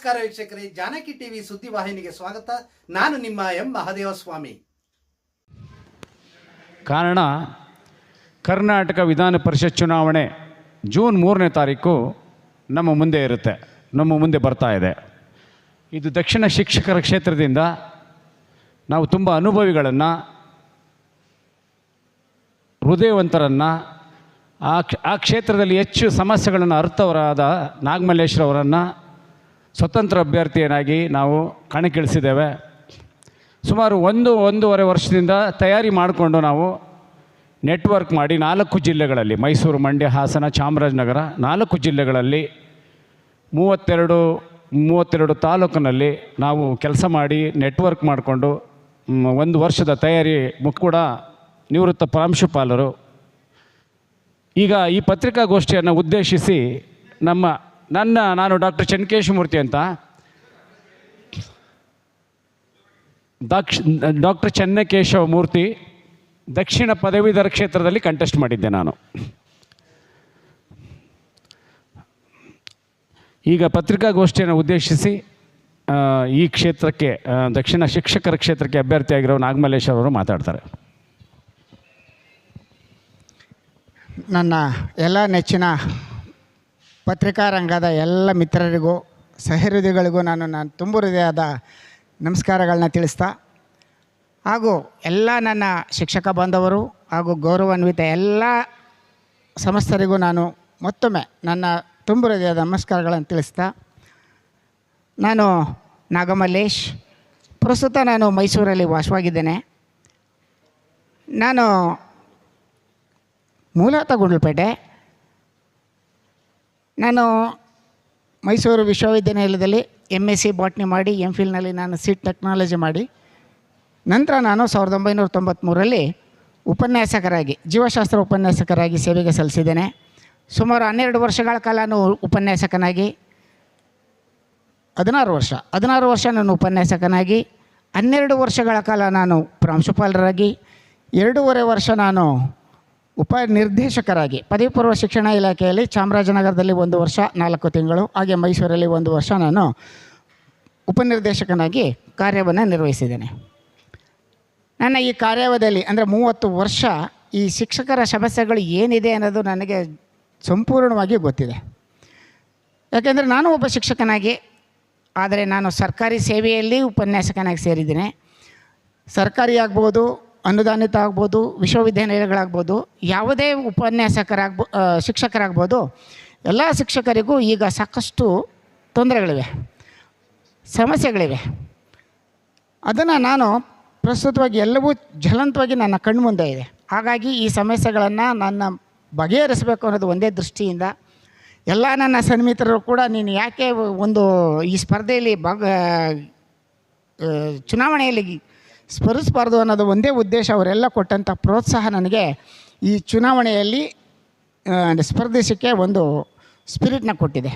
ನಮಸ್ಕಾರ ವೀಕ್ಷಕರೇ, ಜಾನಕಿ ಟಿವಿ ಸುದ್ದಿವಾಹಿನಿಗೆ ಸ್ವಾಗತ. ನಾನು ನಿಮ್ಮ ಎಂ. ಮಹದೇವ ಸ್ವಾಮಿ ಕಾರಣ, ಕರ್ನಾಟಕ ವಿಧಾನ ಪರಿಷತ್ ಚುನಾವಣೆ ಜೂನ್ ಮೂರನೇ ತಾರೀಕು ನಮ್ಮ ಮುಂದೆ ಇರುತ್ತೆ, ನಮ್ಮ ಮುಂದೆ ಬರ್ತಾ ಇದೆ. ಇದು ದಕ್ಷಿಣ ಶಿಕ್ಷಕರ ಕ್ಷೇತ್ರದಿಂದ ನಾವು ತುಂಬ ಅನುಭವಿಗಳನ್ನು, ಹೃದಯವಂತರನ್ನು, ಆ ಆ ಕ್ಷೇತ್ರದಲ್ಲಿ ಹೆಚ್ಚು ಸಮಸ್ಯೆಗಳನ್ನು ಅರ್ಥವರಾದ ನಾಗಮಲ್ಲೇಶ್ವರವರನ್ನು ಸ್ವತಂತ್ರ ಅಭ್ಯರ್ಥಿಯನ್ನಾಗಿ ನಾವು ಕಣಕ್ಕಿಳಿಸಿದ್ದೇವೆ. ಸುಮಾರು ಒಂದು, ಒಂದೂವರೆ ವರ್ಷದಿಂದ ತಯಾರಿ ಮಾಡಿಕೊಂಡು ನಾವು ನೆಟ್ವರ್ಕ್ ಮಾಡಿ ನಾಲ್ಕು ಜಿಲ್ಲೆಗಳಲ್ಲಿ, ಮೈಸೂರು, ಮಂಡ್ಯ, ಹಾಸನ, ಚಾಮರಾಜನಗರ, ನಾಲ್ಕು ಜಿಲ್ಲೆಗಳಲ್ಲಿ ಮೂವತ್ತೆರಡು ಮೂವತ್ತೆರಡು ತಾಲೂಕಿನಲ್ಲಿ ನಾವು ಕೆಲಸ ಮಾಡಿ ನೆಟ್ವರ್ಕ್ ಮಾಡಿಕೊಂಡು ಒಂದು ವರ್ಷದ ತಯಾರಿ ಕೂಡ ನಿವೃತ್ತ ಪ್ರಾಂಶುಪಾಲರು. ಈಗ ಈ ಪತ್ರಿಕಾಗೋಷ್ಠಿಯನ್ನು ಉದ್ದೇಶಿಸಿ ನಮ್ಮ ನನ್ನ, ನಾನು ಡಾಕ್ಟರ್ ಚೆನ್ನಕೇಶಮೂರ್ತಿ ಅಂತ. ದಕ್ಷ, ಡಾಕ್ಟರ್ ಚೆನ್ನಕೇಶವ ಮೂರ್ತಿ ದಕ್ಷಿಣ ಪದವೀಧರ ಕ್ಷೇತ್ರದಲ್ಲಿ ಕಂಟೆಸ್ಟ್ ಮಾಡಿದ್ದೆ ನಾನು. ಈಗ ಪತ್ರಿಕಾಗೋಷ್ಠಿಯನ್ನು ಉದ್ದೇಶಿಸಿ ಈ ಕ್ಷೇತ್ರಕ್ಕೆ ದಕ್ಷಿಣ ಶಿಕ್ಷಕರ ಕ್ಷೇತ್ರಕ್ಕೆ ಅಭ್ಯರ್ಥಿಯಾಗಿರೋ ನಾಗಮಲ್ಲೇಶ್ ಅವರು ಮಾತಾಡ್ತಾರೆ. ನನ್ನ ಎಲ್ಲ ನೆಚ್ಚಿನ ಪತ್ರಿಕಾ ರಂಗದ ಎಲ್ಲ ಮಿತ್ರರಿಗೂ, ಸಹೃದಯಗಳಿಗೂ ನಾನು ನಾನು ತುಂಬ ಹೃದಯದ ನಮಸ್ಕಾರಗಳನ್ನ ತಿಳಿಸ್ತಾ, ಹಾಗೂ ಎಲ್ಲ ನನ್ನ ಶಿಕ್ಷಕ ಬಾಂಧವರು ಹಾಗೂ ಗೌರವಾನ್ವಿತ ಎಲ್ಲ ಸಮಸ್ತರಿಗೂ ನಾನು ಮತ್ತೊಮ್ಮೆ ನನ್ನ ತುಂಬ ಹೃದಯದ ನಮಸ್ಕಾರಗಳನ್ನು ತಿಳಿಸ್ತಾ, ನಾನು ನಾಗಮಲ್ಲೇಶ್, ಪ್ರಸ್ತುತ ನಾನು ಮೈಸೂರಲ್ಲಿ ವಾಸವಾಗಿದ್ದೇನೆ. ನಾನು ಮೂಲತಃ ಗುಂಡ್ಲುಪೇಟೆ ನಾನು ಮೈಸೂರು ವಿಶ್ವವಿದ್ಯಾನಿಲಯದಲ್ಲಿ ಎಂ ಎಸ್ ಸಿ ಬಾಟ್ನಿ ಮಾಡಿ ಎಂ ಫಿಲ್ನಲ್ಲಿ ನಾನು ಸೀಟ್ ಟೆಕ್ನಾಲಜಿ ಮಾಡಿ. ನಂತರ ನಾನು ಸಾವಿರದ ಒಂಬೈನೂರ ತೊಂಬತ್ತ್ಮೂರರಲ್ಲಿ ಉಪನ್ಯಾಸಕರಾಗಿ, ಜೀವಶಾಸ್ತ್ರ ಉಪನ್ಯಾಸಕರಾಗಿ ಸೇವೆಗೆ ಸಲ್ಲಿಸಿದ್ದೇನೆ. ಸುಮಾರು ಹನ್ನೆರಡು ವರ್ಷಗಳ ಕಾಲ ನಾನು ಉಪನ್ಯಾಸಕನಾಗಿ, ಹದಿನಾರು ವರ್ಷ ಹದಿನಾರು ವರ್ಷ ನಾನು ಉಪನ್ಯಾಸಕನಾಗಿ, ಹನ್ನೆರಡು ವರ್ಷಗಳ ಕಾಲ ನಾನು ಪ್ರಾಂಶುಪಾಲರಾಗಿ, ಎರಡೂವರೆ ವರ್ಷ ನಾನು ಉಪನಿರ್ದೇಶಕರಾಗಿ ಪದವಿ ಪೂರ್ವ ಶಿಕ್ಷಣ ಇಲಾಖೆಯಲ್ಲಿ ಚಾಮರಾಜನಗರದಲ್ಲಿ ಒಂದು ವರ್ಷ, ನಾಲ್ಕು ತಿಂಗಳು, ಹಾಗೆ ಮೈಸೂರಲ್ಲಿ ಒಂದು ವರ್ಷ ನಾನು ಉಪನಿರ್ದೇಶಕನಾಗಿ ಕಾರ್ಯವನ್ನು ನಿರ್ವಹಿಸಿದ್ದೇನೆ. ನನ್ನ ಈ ಕಾರ್ಯಾವಧಿಯಲ್ಲಿ ಅಂದರೆ ಮೂವತ್ತು ವರ್ಷ ಈ ಶಿಕ್ಷಕರ ಸಮಸ್ಯೆಗಳು ಏನಿದೆ ಅನ್ನೋದು ನನಗೆ ಸಂಪೂರ್ಣವಾಗಿ ಗೊತ್ತಿದೆ. ಯಾಕೆಂದರೆ ನಾನು ಒಬ್ಬ ಶಿಕ್ಷಕನಾಗಿ, ಆದರೆ ನಾನು ಸರ್ಕಾರಿ ಸೇವೆಯಲ್ಲಿ ಉಪನ್ಯಾಸಕನಾಗಿ ಸೇರಿದ್ದೇನೆ. ಸರ್ಕಾರಿ ಆಗ್ಬೋದು ಅನುದಾನಿತ ಆಗ್ಬೋದು ವಿಶ್ವವಿದ್ಯಾನಿಲಯಗಳಾಗ್ಬೋದು, ಯಾವುದೇ ಉಪನ್ಯಾಸಕರಾಗ್ಬೋ ಶಿಕ್ಷಕರಾಗ್ಬೋದು, ಎಲ್ಲ ಶಿಕ್ಷಕರಿಗೂ ಈಗ ಸಾಕಷ್ಟು ತೊಂದರೆಗಳಿವೆ, ಸಮಸ್ಯೆಗಳಿವೆ. ಅದನ್ನು ನಾನು ಪ್ರಸ್ತುತವಾಗಿ ಎಲ್ಲವೂ ಜ್ವಲಂತವಾಗಿ ನನ್ನ ಕಣ್ಮುಂದೆ ಇದೆ. ಹಾಗಾಗಿ ಈ ಸಮಸ್ಯೆಗಳನ್ನು ನನ್ನ ಬಗೆಹರಿಸಬೇಕು ಅನ್ನೋದು ಒಂದೇ ದೃಷ್ಟಿಯಿಂದ ಎಲ್ಲ ನನ್ನ ಸನ್ಮಿತರು ಕೂಡ ನೀನು ಯಾಕೆ ಒಂದು ಈ ಸ್ಪರ್ಧೆಯಲ್ಲಿ ಭಾಗ ಚುನಾವಣೆಯಲ್ಲಿ ಸ್ಪರ್ಧಿಸಬಾರ್ದು ಅನ್ನೋದು ಒಂದೇ ಉದ್ದೇಶ ಅವರೆಲ್ಲ ಕೊಟ್ಟಂಥ ಪ್ರೋತ್ಸಾಹ ನನಗೆ ಈ ಚುನಾವಣೆಯಲ್ಲಿ ಸ್ಪರ್ಧಿಸೋಕ್ಕೆ ಒಂದು ಸ್ಪಿರಿಟ್ನ ಕೊಟ್ಟಿದೆ.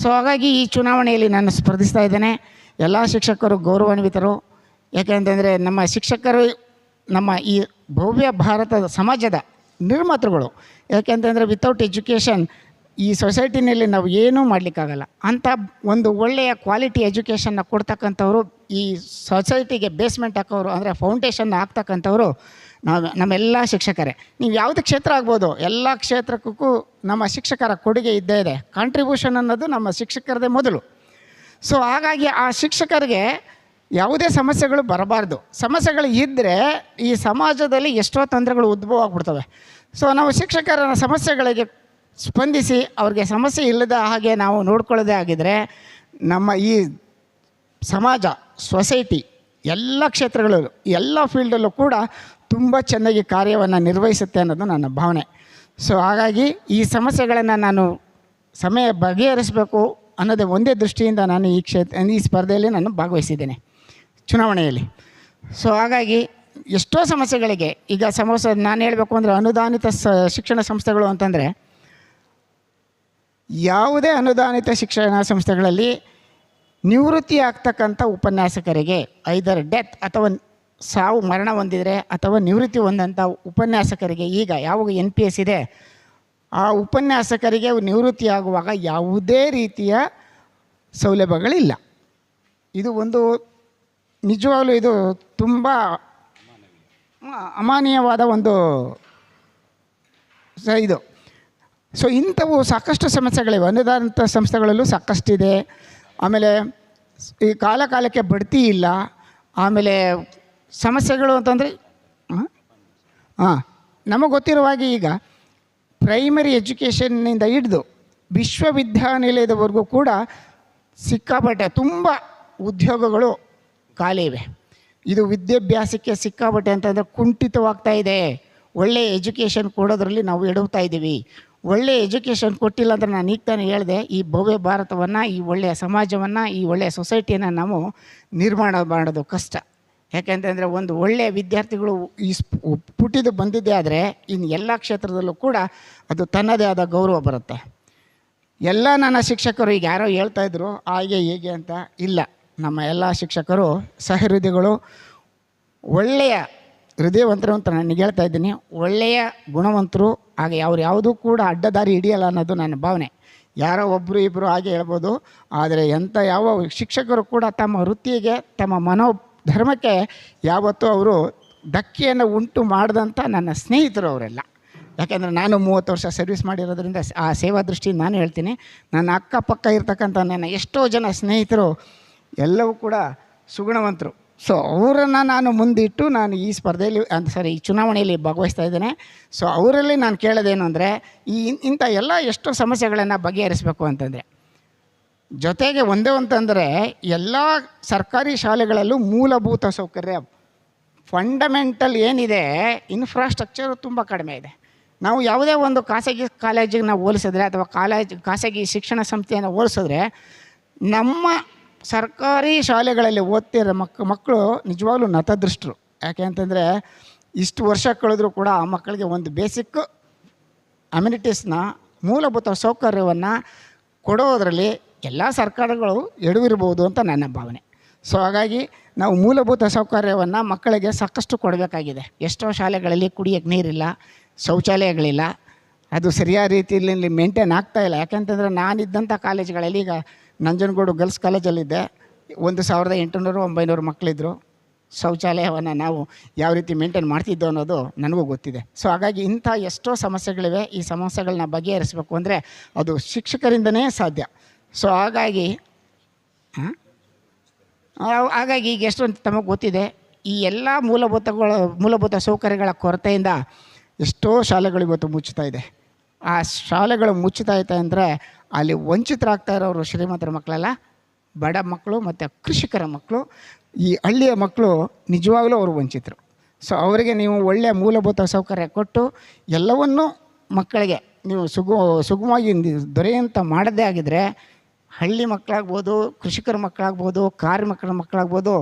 ಸೊ ಹಾಗಾಗಿ ಈ ಚುನಾವಣೆಯಲ್ಲಿ ನಾನು ಸ್ಪರ್ಧಿಸ್ತಾ ಇದ್ದೇನೆ. ಎಲ್ಲ ಶಿಕ್ಷಕರು ಗೌರವಾನ್ವಿತರು. ಯಾಕೆಂತಂದರೆ ನಮ್ಮ ಶಿಕ್ಷಕರು, ನಮ್ಮ ಈ ಭವ್ಯ ಭಾರತದ ಸಮಾಜದ ನಿರ್ಮಾತೃಗಳು. ಯಾಕೆಂತಂದರೆ ವಿತೌಟ್ ಎಜುಕೇಷನ್ ಈ ಸೊಸೈಟಿನಲ್ಲಿ ನಾವು ಏನೂ ಮಾಡಲಿಕ್ಕಾಗಲ್ಲ. ಅಂಥ ಒಂದು ಒಳ್ಳೆಯ ಕ್ವಾಲಿಟಿ ಎಜುಕೇಷನ್ನ ಕೊಡ್ತಕ್ಕಂಥವ್ರು, ಈ ಸೊಸೈಟಿಗೆ ಬೇಸ್ಮೆಂಟ್ ಹಾಕೋರು, ಅಂದರೆ ಫೌಂಡೇಶನ್ ಹಾಕ್ತಕ್ಕಂಥವ್ರು ನಾವು, ನಮ್ಮೆಲ್ಲ ಶಿಕ್ಷಕರೇ. ನೀವು ಯಾವುದೇ ಕ್ಷೇತ್ರ ಆಗ್ಬೋದು, ಎಲ್ಲ ಕ್ಷೇತ್ರಕ್ಕೂ ನಮ್ಮ ಶಿಕ್ಷಕರ ಕೊಡುಗೆ ಇದ್ದೇ ಇದೆ. ಕಾಂಟ್ರಿಬ್ಯೂಷನ್ ಅನ್ನೋದು ನಮ್ಮ ಶಿಕ್ಷಕರದೇ ಮೊದಲು. ಸೊ ಹಾಗಾಗಿ ಆ ಶಿಕ್ಷಕರಿಗೆ ಯಾವುದೇ ಸಮಸ್ಯೆಗಳು ಬರಬಾರ್ದು. ಸಮಸ್ಯೆಗಳು ಇದ್ದರೆ ಈ ಸಮಾಜದಲ್ಲಿ ಎಷ್ಟೋ ತೊಂದರೆಗಳು ಉದ್ಭವ ಆಗ್ಬಿಡ್ತವೆ. ಸೊ ನಾವು ಶಿಕ್ಷಕರ ಸಮಸ್ಯೆಗಳಿಗೆ ಸ್ಪಂದಿಸಿ ಅವ್ರಿಗೆ ಸಮಸ್ಯೆ ಇಲ್ಲದ ಹಾಗೆ ನಾವು ನೋಡ್ಕೊಳ್ಳೋದೇ ಆಗಿದ್ದರೆ ನಮ್ಮ ಈ ಸಮಾಜ, ಸೊಸೈಟಿ ಎಲ್ಲ ಕ್ಷೇತ್ರಗಳಲ್ಲೂ, ಎಲ್ಲ ಫೀಲ್ಡಲ್ಲೂ ಕೂಡ ತುಂಬ ಚೆನ್ನಾಗಿ ಕಾರ್ಯವನ್ನು ನಿರ್ವಹಿಸುತ್ತೆ ಅನ್ನೋದು ನನ್ನ ಭಾವನೆ. ಸೊ ಹಾಗಾಗಿ ಈ ಸಮಸ್ಯೆಗಳನ್ನು ನಾನು ಸಮಯ ಬಗೆಹರಿಸಬೇಕು ಅನ್ನೋದೇ ಒಂದೇ ದೃಷ್ಟಿಯಿಂದ ನಾನು ಈ ಕ್ಷೇತ್ರ ಈ ಸ್ಪರ್ಧೆಯಲ್ಲಿ ನಾನು ಭಾಗವಹಿಸಿದ್ದೇನೆ, ಚುನಾವಣೆಯಲ್ಲಿ. ಸೊ ಹಾಗಾಗಿ ಎಷ್ಟೋ ಸಮಸ್ಯೆಗಳಿಗೆ ಈಗ ಸಮಸ್ಯೆ ನಾನು ಹೇಳಬೇಕು ಅಂದರೆ ಅನುದಾನಿತ ಸ, ಶಿಕ್ಷಣ ಸಂಸ್ಥೆಗಳು ಅಂತಂದರೆ ಯಾವುದೇ ಅನುದಾನಿತ ಶಿಕ್ಷಣ ಸಂಸ್ಥೆಗಳಲ್ಲಿ ನಿವೃತ್ತಿ ಆಗ್ತಕ್ಕಂಥ ಉಪನ್ಯಾಸಕರಿಗೆ ಐದರ್ ಡೆತ್ ಅಥವಾ ಸಾವು ಮರಣ ಹೊಂದಿದರೆ ಅಥವಾ ನಿವೃತ್ತಿ ಹೊಂದಂಥ ಉಪನ್ಯಾಸಕರಿಗೆ ಈಗ ಯಾವಾಗ ಎನ್ ಪಿ ಎಸ್ ಇದೆ, ಆ ಉಪನ್ಯಾಸಕರಿಗೆ ನಿವೃತ್ತಿ ಆಗುವಾಗ ಯಾವುದೇ ರೀತಿಯ ಸೌಲಭ್ಯಗಳಿಲ್ಲ. ಇದು ಒಂದು ನಿಜವಾಗಲೂ ಇದು ತುಂಬ ಅಮಾನೀಯವಾದ ಒಂದು ಇದು. ಸೊ ಇಂಥವು ಸಾಕಷ್ಟು ಸಮಸ್ಯೆಗಳಿವೆ. ಅನುದಾನಿತ ಸಂಸ್ಥೆಗಳಲ್ಲೂ ಸಾಕಷ್ಟಿದೆ. ಆಮೇಲೆ ಈ ಕಾಲ ಕಾಲಕ್ಕೆ ಬಡ್ತಿ ಇಲ್ಲ. ಆಮೇಲೆ ಸಮಸ್ಯೆಗಳು ಅಂತಂದರೆ, ಹಾಂ? ನಮಗೆ ಗೊತ್ತಿರುವ ಹಾಗೆ ಈಗ ಪ್ರೈಮರಿ ಎಜುಕೇಷನ್ನಿಂದ ಹಿಡಿದು ವಿಶ್ವವಿದ್ಯಾನಿಲಯದವರೆಗೂ ಕೂಡ ಸಿಕ್ಕಾಪಟ್ಟೆ ತುಂಬ ಉದ್ಯೋಗಗಳು ಖಾಲಿ ಇವೆ. ಇದು ವಿದ್ಯಾಭ್ಯಾಸಕ್ಕೆ ಸಿಕ್ಕಾಪಟ್ಟೆ ಅಂತಂದರೆ ಕುಂಠಿತವಾಗ್ತಾ ಇದೆ. ಒಳ್ಳೆಯ ಎಜುಕೇಷನ್ ಕೊಡೋದ್ರಲ್ಲಿ ನಾವು ಎಡವ್ತಾ ಇದ್ದೀವಿ. ಒಳ್ಳೆಯ ಎಜುಕೇಷನ್ ಕೊಟ್ಟಿಲ್ಲ ಅಂದರೆ ನಾನು ಈಗ ತಾನೇ ಹೇಳಿದೆ, ಈ ಭವ್ಯ ಭಾರತವನ್ನು, ಈ ಒಳ್ಳೆಯ ಸಮಾಜವನ್ನು, ಈ ಒಳ್ಳೆಯ ಸೊಸೈಟಿಯನ್ನು ನಾವು ನಿರ್ಮಾಣ ಮಾಡೋದು ಕಷ್ಟ. ಯಾಕೆಂತಂದರೆ ಒಂದು ಒಳ್ಳೆಯ ವಿದ್ಯಾರ್ಥಿಗಳು ಈ ಪುಟ್ಟಿದ್ದು ಬಂದಿದ್ದೇ ಆದರೆ ಇನ್ನು ಎಲ್ಲ ಕ್ಷೇತ್ರದಲ್ಲೂ ಕೂಡ ಅದು ತನ್ನದೇ ಆದ ಗೌರವ ಬರುತ್ತೆ. ಎಲ್ಲ ನನ್ನ ಶಿಕ್ಷಕರು ಈಗ ಯಾರೋ ಹೇಳ್ತಾ ಇದ್ರು, ಹಾಗೆ ಹೇಗೆ ಅಂತ ಇಲ್ಲ. ನಮ್ಮ ಎಲ್ಲ ಶಿಕ್ಷಕರು ಸಹೃದಯಗಳು, ಒಳ್ಳೆಯ ಹೃದಯವಂತರು ಅಂತ ನನಗೆ ಹೇಳ್ತಾ ಇದ್ದೀನಿ. ಒಳ್ಳೆಯ ಗುಣವಂತರು ಹಾಗೆ ಅವ್ರು ಯಾವುದೂ ಕೂಡ ಅಡ್ಡದಾರಿ ಹಿಡಿಯಲ್ಲ ಅನ್ನೋದು ನನ್ನ ಭಾವನೆ. ಯಾರೋ ಒಬ್ಬರು ಇಬ್ಬರು ಹಾಗೆ ಹೇಳ್ಬೋದು. ಆದರೆ ಎಂಥ ಯಾವ ಶಿಕ್ಷಕರು ಕೂಡ ತಮ್ಮ ವೃತ್ತಿಗೆ, ತಮ್ಮ ಮನೋ ಧರ್ಮಕ್ಕೆ ಯಾವತ್ತೂ ಅವರು ಧಕ್ಕೆಯನ್ನು ಉಂಟು ಮಾಡಿದಂಥ ನನ್ನ ಸ್ನೇಹಿತರು ಅವರೆಲ್ಲ. ಯಾಕೆಂದರೆ ನಾನು ಮೂವತ್ತು ವರ್ಷ ಸರ್ವಿಸ್ ಮಾಡಿರೋದ್ರಿಂದ ಆ ಸೇವಾ ದೃಷ್ಟಿಯಿಂದ ನಾನು ಹೇಳ್ತೀನಿ. ನನ್ನ ಅಕ್ಕಪಕ್ಕ ಇರ್ತಕ್ಕಂಥ ನನ್ನ ಎಷ್ಟೋ ಜನ ಸ್ನೇಹಿತರು ಎಲ್ಲವೂ ಕೂಡ ಸುಗುಣವಂತರು. ಸೊ ಅವರನ್ನು ನಾನು ಮುಂದಿಟ್ಟು ನಾನು ಈ ಸ್ಪರ್ಧೆಯಲ್ಲಿ ಅಂತ ಸಾರಿ ಈ ಚುನಾವಣೆಯಲ್ಲಿ ಭಾಗವಹಿಸ್ತಾ ಇದ್ದೇನೆ. ಸೊ ಅವರಲ್ಲಿ ನಾನು ಕೇಳೋದೇನು ಅಂದರೆ, ಈ ಇಂಥ ಎಲ್ಲ ಎಷ್ಟೋ ಸಮಸ್ಯೆಗಳನ್ನು ಬಗೆಹರಿಸಬೇಕು ಅಂತಂದರೆ, ಜೊತೆಗೆ ಒಂದೇ ಅಂತಂದರೆ, ಎಲ್ಲ ಸರ್ಕಾರಿ ಶಾಲೆಗಳಲ್ಲೂ ಮೂಲಭೂತ ಸೌಕರ್ಯ ಫಂಡಮೆಂಟಲ್ ಏನಿದೆ ಇನ್ಫ್ರಾಸ್ಟ್ರಕ್ಚರು ತುಂಬ ಕಡಿಮೆ ಇದೆ. ನಾವು ಯಾವುದೇ ಒಂದು ಖಾಸಗಿ ಕಾಲೇಜಿಗೆ ನಾವು ಹೋಲಿಸಿದ್ರೆ ಅಥವಾ ಕಾಲೇಜ್, ಖಾಸಗಿ ಶಿಕ್ಷಣ ಸಂಸ್ಥೆಯನ್ನು ಹೋಲಿಸಿದ್ರೆ, ನಮ್ಮ ಸರ್ಕಾರಿ ಶಾಲೆಗಳಲ್ಲಿ ಓದ್ತಿರೋ ಮಕ್, ಮಕ್ಕಳು ನಿಜವಾಗ್ಲೂ ನತದೃಷ್ಟರು. ಯಾಕೆ ಅಂತಂದರೆ ಇಷ್ಟು ವರ್ಷ ಕಳೆದರೂ ಕೂಡ ಆ ಮಕ್ಕಳಿಗೆ ಒಂದು ಬೇಸಿಕ್ ಅಮ್ಯುನಿಟೀಸ್ನ ಮೂಲಭೂತ ಸೌಕರ್ಯವನ್ನು ಕೊಡೋದರಲ್ಲಿ ಎಲ್ಲ ಸರ್ಕಾರಗಳು ಎಡವಿರ್ಬೋದು ಅಂತ ನನ್ನ ಭಾವನೆ. ಸೊ ಹಾಗಾಗಿ ನಾವು ಮೂಲಭೂತ ಸೌಕರ್ಯವನ್ನು ಮಕ್ಕಳಿಗೆ ಸಾಕಷ್ಟು ಕೊಡಬೇಕಾಗಿದೆ. ಎಷ್ಟೋ ಶಾಲೆಗಳಲ್ಲಿ ಕುಡಿಯೋಕ್ಕೆ ನೀರಿಲ್ಲ, ಶೌಚಾಲಯಗಳಿಲ್ಲ, ಅದು ಸರಿಯಾದ ರೀತಿಯಲ್ಲಿ ಮೇಂಟೈನ್ ಆಗ್ತಾಯಿಲ್ಲ ಯಾಕೆಂತಂದರೆ ನಾನಿದ್ದಂಥ ಕಾಲೇಜ್ಗಳಲ್ಲಿ ಈಗ ನಂಜನಗೂಡು ಗರ್ಲ್ಸ್ ಕಾಲೇಜಲ್ಲಿದ್ದೆ. ಒಂದು ಸಾವಿರದ ಎಂಟುನೂರು ಒಂಬೈನೂರು ಮಕ್ಕಳಿದ್ರು. ಶೌಚಾಲಯವನ್ನು ನಾವು ಯಾವ ರೀತಿ ಮೇಂಟೈನ್ ಮಾಡ್ತಿದ್ದೋ ಅನ್ನೋದು ನನಗೂ ಗೊತ್ತಿದೆ. ಸೊ ಹಾಗಾಗಿ ಇಂಥ ಎಷ್ಟೋ ಸಮಸ್ಯೆಗಳಿವೆ. ಈ ಸಮಸ್ಯೆಗಳನ್ನ ಬಗೆಹರಿಸಬೇಕು ಅಂದರೆ ಅದು ಶಿಕ್ಷಕರಿಂದನೇ ಸಾಧ್ಯ. ಸೊ ಹಾಗಾಗಿ ಹಾಗಾಗಿ ಈಗ ಎಷ್ಟು ಅಂತ ತಮಗೆ ಗೊತ್ತಿದೆ. ಈ ಎಲ್ಲ ಮೂಲಭೂತಗಳ, ಮೂಲಭೂತ ಸೌಕರ್ಯಗಳ ಕೊರತೆಯಿಂದ ಎಷ್ಟೋ ಶಾಲೆಗಳು ಇವತ್ತು ಮುಚ್ಚುತ್ತಾ ಇದೆ. ಆ ಶಾಲೆಗಳು ಮುಚ್ಚುತ್ತಾ ಇದೆ ಅಂದರೆ ಅಲ್ಲಿ ವಂಚಿತರಾಗ್ತಾ ಇರೋರು ಶ್ರೀಮಂತರ ಮಕ್ಕಳೆಲ್ಲ, ಬಡ ಮಕ್ಕಳು ಮತ್ತು ಕೃಷಿಕರ ಮಕ್ಕಳು. ಈ ಹಳ್ಳಿಯ ಮಕ್ಕಳು ನಿಜವಾಗಲೂ ಅವರು ವಂಚಿತರು. ಸೊ ಅವರಿಗೆ ನೀವು ಒಳ್ಳೆಯ ಮೂಲಭೂತ ಸೌಕರ್ಯ ಕೊಟ್ಟು ಎಲ್ಲವನ್ನೂ ಮಕ್ಕಳಿಗೆ ನೀವು ಸುಗು, ಸುಗಮವಾಗಿ ದೊರೆಯುವಂಥ ಮಾಡದೇ ಆಗಿದ್ದರೆ ಹಳ್ಳಿ ಮಕ್ಕಳಾಗ್ಬೋದು, ಕೃಷಿಕರ ಮಕ್ಕಳಾಗ್ಬೋದು, ಕಾರ್ಮಿಕರ ಮಕ್ಕಳಾಗ್ಬೋದು,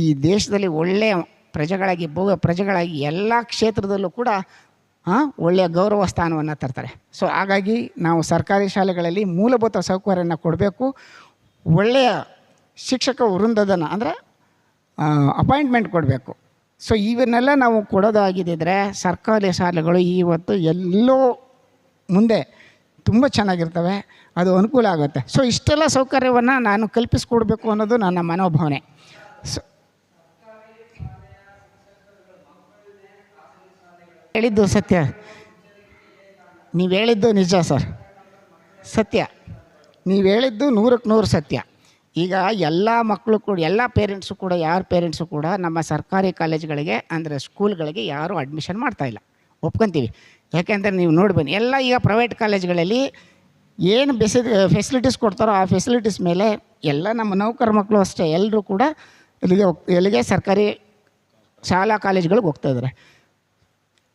ಈ ದೇಶದಲ್ಲಿ ಒಳ್ಳೆಯ ಪ್ರಜೆಗಳಾಗಿ ಭವ್ಯ ಪ್ರಜೆಗಳಾಗಿ ಎಲ್ಲ ಕ್ಷೇತ್ರದಲ್ಲೂ ಕೂಡ ಒಳ್ಳೆಯ ಗೌರವ ಸ್ಥಾನವನ್ನು ತರ್ತಾರೆ. ಸೊ ಹಾಗಾಗಿ ನಾವು ಸರ್ಕಾರಿ ಶಾಲೆಗಳಲ್ಲಿ ಮೂಲಭೂತ ಸೌಕರ್ಯನ ಕೊಡಬೇಕು. ಒಳ್ಳೆಯ ಶಿಕ್ಷಕ ವೃಂದದನ್ನು ಅಂದರೆ ಅಪಾಯಿಂಟ್ಮೆಂಟ್ ಕೊಡಬೇಕು. ಸೊ ಇವನ್ನೆಲ್ಲ ನಾವು ಕೊಡೋದಾಗಿದ್ದರೆ ಸರ್ಕಾರಿ ಶಾಲೆಗಳು ಇವತ್ತು ಎಲ್ಲೋ ಮುಂದೆ ತುಂಬ ಚೆನ್ನಾಗಿರ್ತವೆ. ಅದು ಅನುಕೂಲ ಆಗುತ್ತೆ. ಸೊ ಇಷ್ಟೆಲ್ಲ ಸೌಕರ್ಯವನ್ನು ನಾನು ಕಲ್ಪಿಸ್ಕೊಡ್ಬೇಕು ಅನ್ನೋದು ನನ್ನ ಮನೋಭಾವನೆ. ಸೊ ಹೇಳಿದ್ದು ಸತ್ಯ? ನೀವು ಹೇಳಿದ್ದು ನಿಜ ಸರ್. ಸತ್ಯ. ನೀವು ಹೇಳಿದ್ದು ನೂರಕ್ಕೆ ನೂರು ಸತ್ಯ. ಈಗ ಎಲ್ಲ ಮಕ್ಕಳು ಕೂಡ, ಎಲ್ಲ ಪೇರೆಂಟ್ಸು ಕೂಡ, ಯಾರ ಪೇರೆಂಟ್ಸು ಕೂಡ ನಮ್ಮ ಸರ್ಕಾರಿ ಕಾಲೇಜ್ಗಳಿಗೆ ಅಂದರೆ ಸ್ಕೂಲ್ಗಳಿಗೆ ಯಾರೂ ಅಡ್ಮಿಷನ್ ಮಾಡ್ತಾಯಿಲ್ಲ ಒಪ್ಕೊಂತೀವಿ. ಯಾಕೆಂದರೆ ನೀವು ನೋಡಿ ಬನ್ನಿ, ಎಲ್ಲ ಈಗ ಪ್ರೈವೇಟ್ ಕಾಲೇಜ್ಗಳಲ್ಲಿ ಏನು ಬೆಸಿ ಫೆಸಿಲಿಟೀಸ್ ಕೊಡ್ತಾರೋ ಆ ಫೆಸಿಲಿಟೀಸ್ ಮೇಲೆ ಎಲ್ಲ ನಮ್ಮ ನೌಕರ ಮಕ್ಕಳು ಅಷ್ಟೇ ಎಲ್ಲರೂ ಕೂಡ ಇಲ್ಲಿಗೆ ಎಲ್ಲಿಗೆ ಸರ್ಕಾರಿ ಶಾಲಾ ಕಾಲೇಜ್ಗಳಿಗೆ ಹೋಗ್ತಾ ಇದ್ದಾರೆ.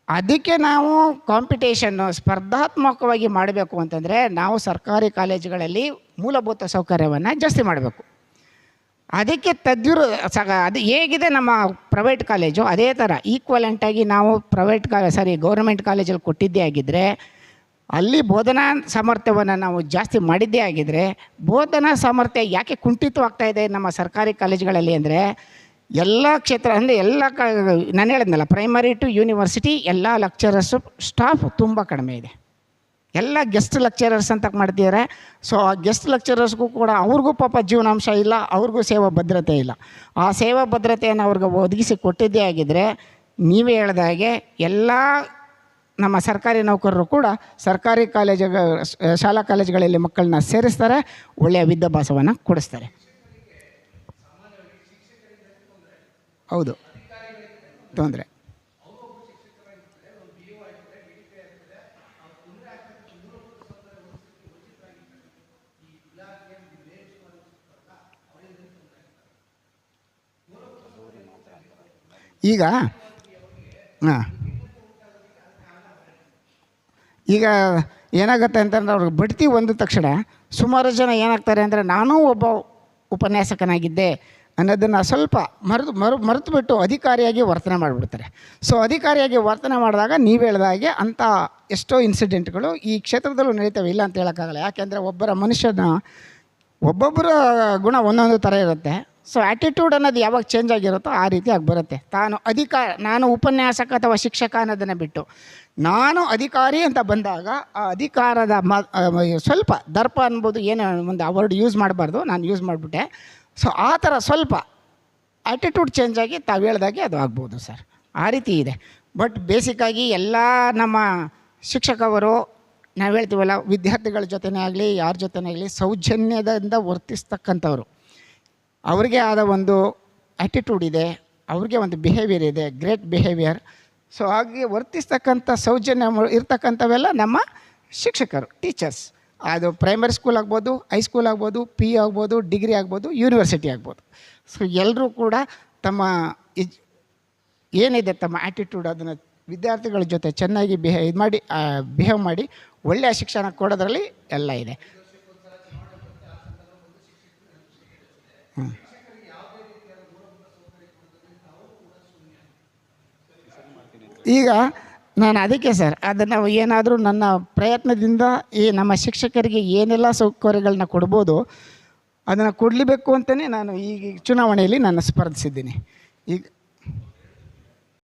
ಅದಕ್ಕೆ ನಾವು ಕಾಂಪಿಟೇಷನ್ನು ಸ್ಪರ್ಧಾತ್ಮಕವಾಗಿ ಮಾಡಬೇಕು ಅಂತಂದರೆ ನಾವು ಸರ್ಕಾರಿ ಕಾಲೇಜುಗಳಲ್ಲಿ ಮೂಲಭೂತ ಸೌಕರ್ಯವನ್ನು ಜಾಸ್ತಿ ಮಾಡಬೇಕು. ಅದಕ್ಕೆ ತದ್ವಿರು ಸಗ ಅದು ಹೇಗಿದೆ ನಮ್ಮ ಪ್ರೈವೇಟ್ ಕಾಲೇಜು ಅದೇ ಥರ ಈಕ್ವಲೆಂಟಾಗಿ ನಾವು ಪ್ರೈವೇಟ್ ಕಾ ಸಾರಿ ಗೌರ್ಮೆಂಟ್ ಕಾಲೇಜಲ್ಲಿ ಕೊಟ್ಟಿದ್ದೇ ಆಗಿದ್ದರೆ ಅಲ್ಲಿ ಬೋಧನಾ ಸಾಮರ್ಥ್ಯವನ್ನು ನಾವು ಜಾಸ್ತಿ ಮಾಡಿದ್ದೇ ಆಗಿದ್ದರೆ ಬೋಧನಾ ಸಾಮರ್ಥ್ಯ ಯಾಕೆ ಕುಂಠಿತವಾಗ್ತಾ ಇದೆ ನಮ್ಮ ಸರ್ಕಾರಿ ಕಾಲೇಜುಗಳಲ್ಲಿ ಅಂದರೆ ಎಲ್ಲ ಕ್ಷೇತ್ರ, ಅಂದರೆ ಎಲ್ಲ ಕ, ನಾನು ಹೇಳಿದ್ನಲ್ಲ ಪ್ರೈಮರಿ ಟು ಯೂನಿವರ್ಸಿಟಿ ಎಲ್ಲ ಲೆಕ್ಚರರ್ಸು ಸ್ಟಾಫ್ ತುಂಬ ಕಡಿಮೆ ಇದೆ. ಎಲ್ಲ ಗೆಸ್ಟ್ ಲೆಕ್ಚರರ್ಸ್ ಅಂತ ಮಾಡ್ತಿದ್ದಾರೆ ಸೊ ಆ ಗೆಸ್ಟ್ ಲೆಕ್ಚರರ್ಸ್ಗೂ ಕೂಡ ಅವ್ರಿಗೂ ಪಾಪ ಜೀವನಾಂಶ ಇಲ್ಲ, ಅವ್ರಿಗೂ ಸೇವಾ ಭದ್ರತೆ ಇಲ್ಲ. ಆ ಸೇವಾ ಭದ್ರತೆಯನ್ನು ಅವ್ರಿಗೆ ಒದಗಿಸಿ ಕೊಟ್ಟಿದ್ದೇ ಆಗಿದ್ದರೆ ನೀವೇ ಹೇಳ್ದ ಹಾಗೆ ಎಲ್ಲ ನಮ್ಮ ಸರ್ಕಾರಿ ನೌಕರರು ಕೂಡ ಸರ್ಕಾರಿ ಕಾಲೇಜು ಶಾಲಾ ಕಾಲೇಜುಗಳಲ್ಲಿ ಮಕ್ಕಳನ್ನ ಸೇರಿಸ್ತಾರೆ, ಒಳ್ಳೆಯ ವಿದ್ಯಾಭ್ಯಾಸವನ್ನು ಕೊಡಿಸ್ತಾರೆ. ಹೌದು. ತೊಂದರೆ. ಈಗ, ಹಾಂ. ಈಗ ಏನಾಗುತ್ತೆ ಅಂತಂದ್ರೆ ಅವ್ರಿಗೆ ಬಡ್ತಿ ಒಂದ ತಕ್ಷಣ ಸುಮಾರು ಜನ ಏನಾಗ್ತಾರೆ ಅಂದರೆ ನಾನೂ ಒಬ್ಬ ಉಪನ್ಯಾಸಕನಾಗಿದ್ದೆ. ಅನ್ನೋದನ್ನು ಸ್ವಲ್ಪ ಮರೆದು ಮರು ಮರೆತು ಬಿಟ್ಟು ಅಧಿಕಾರಿಯಾಗಿ ವರ್ತನೆ ಮಾಡಿಬಿಡ್ತಾರೆ. ಸೊ ಅಧಿಕಾರಿಯಾಗಿ ವರ್ತನೆ ಮಾಡಿದಾಗ ನೀವು ಹೇಳಿದ ಹಾಗೆ ಅಂಥ ಎಷ್ಟೋ ಇನ್ಸಿಡೆಂಟ್ಗಳು ಈ ಕ್ಷೇತ್ರದಲ್ಲೂ ನಡೀತವೆ. ಇಲ್ಲ ಅಂತ ಹೇಳೋಕ್ಕಾಗಲ್ಲ. ಯಾಕೆಂದರೆ ಒಬ್ಬರ ಮನುಷ್ಯನ, ಒಬ್ಬೊಬ್ಬರ ಗುಣ ಒಂದೊಂದು ಥರ ಇರುತ್ತೆ. ಸೊ ಆ್ಯಟಿಟ್ಯೂಡ್ ಅನ್ನೋದು ಯಾವಾಗ ಚೇಂಜ್ ಆಗಿರುತ್ತೋ ಆ ರೀತಿಯಾಗಿ ಬರುತ್ತೆ. ತಾನು ಅಧಿಕಾರ, ನಾನು ಉಪನ್ಯಾಸಕ ಅಥವಾ ಶಿಕ್ಷಕ ಅನ್ನೋದನ್ನು ಬಿಟ್ಟು ನಾನು ಅಧಿಕಾರಿ ಅಂತ ಬಂದಾಗ ಆ ಅಧಿಕಾರದ ಮ ಸ್ವಲ್ಪ ದರ್ಪ ಅನ್ಬೋದು, ಏನು ಒಂದು ವರ್ಡ್ ಯೂಸ್ ಮಾಡಬಾರ್ದು. ನಾನು ಯೂಸ್ ಮಾಡಿಬಿಟ್ಟೆ. ಸೊ ಆ ಥರ ಸ್ವಲ್ಪ ಆ್ಯಟಿಟ್ಯೂಡ್ ಚೇಂಜ್ ಆಗಿ ತಾವು ಹೇಳ್ದಾಗೆ ಅದು ಆಗ್ಬೋದು ಸರ್. ಆ ರೀತಿ ಇದೆ. ಬಟ್ ಬೇಸಿಕ್ಕಾಗಿ ಎಲ್ಲ ನಮ್ಮ ಶಿಕ್ಷಕವರು ನಾವು ಹೇಳ್ತೀವಲ್ಲ, ವಿದ್ಯಾರ್ಥಿಗಳ ಜೊತೆನೇ ಆಗಲಿ, ಯಾರ ಜೊತೆನೇ ಆಗಲಿ, ಸೌಜನ್ಯದಿಂದ ವರ್ತಿಸ್ತಕ್ಕಂಥವ್ರು. ಅವ್ರಿಗೆ ಆದ ಒಂದು ಆ್ಯಟಿಟ್ಯೂಡ್ ಇದೆ, ಅವ್ರಿಗೆ ಒಂದು ಬಿಹೇವಿಯರ್ ಇದೆ ಗ್ರೇಟ್ ಬಿಹೇವಿಯರ್ ಸೊ ಹಾಗೆ ವರ್ತಿಸ್ತಕ್ಕಂಥ ಸೌಜನ್ಯ ಇರ್ತಕ್ಕಂಥವೆಲ್ಲ ನಮ್ಮ ಶಿಕ್ಷಕರು ಟೀಚರ್ಸ್ ಅದು ಪ್ರೈಮರಿ ಸ್ಕೂಲ್ ಆಗ್ಬೋದು ಹೈಸ್ಕೂಲ್ ಆಗ್ಬೋದು ಪಿ ಯು ಆಗ್ಬೋದು ಡಿಗ್ರಿ ಆಗ್ಬೋದು ಯೂನಿವರ್ಸಿಟಿ ಆಗ್ಬೋದು. ಸೊ ಎಲ್ಲರೂ ಕೂಡ ತಮ್ಮ ಏನಿದೆ ತಮ್ಮ ಆ್ಯಟಿಟ್ಯೂಡ್ ಅದನ್ನು ವಿದ್ಯಾರ್ಥಿಗಳ ಜೊತೆ ಚೆನ್ನಾಗಿ ಬಿಹೇ ಇದು ಮಾಡಿ ಬಿಹೇವ್ ಮಾಡಿ ಒಳ್ಳೆಯ ಶಿಕ್ಷಣ ಕೊಡೋದ್ರಲ್ಲಿ ಎಲ್ಲ ಇದೆ. ಈಗ ನಾನು ಅದಕ್ಕೆ ಸರ್ ಅದನ್ನು ಏನಾದರೂ ನನ್ನ ಪ್ರಯತ್ನದಿಂದ ಈ ನಮ್ಮ ಶಿಕ್ಷಕರಿಗೆ ಏನೆಲ್ಲ ಸೌಕರ್ಯಗಳನ್ನ ಕೊಡ್ಬೋದು, ಅದನ್ನು ಕೊಡಲೇಬೇಕು ಅಂತಲೇ ನಾನು ಈಗ ಚುನಾವಣೆಯಲ್ಲಿ ನಾನು ಸ್ಪರ್ಧಿಸಿದ್ದೀನಿ. ಈಗ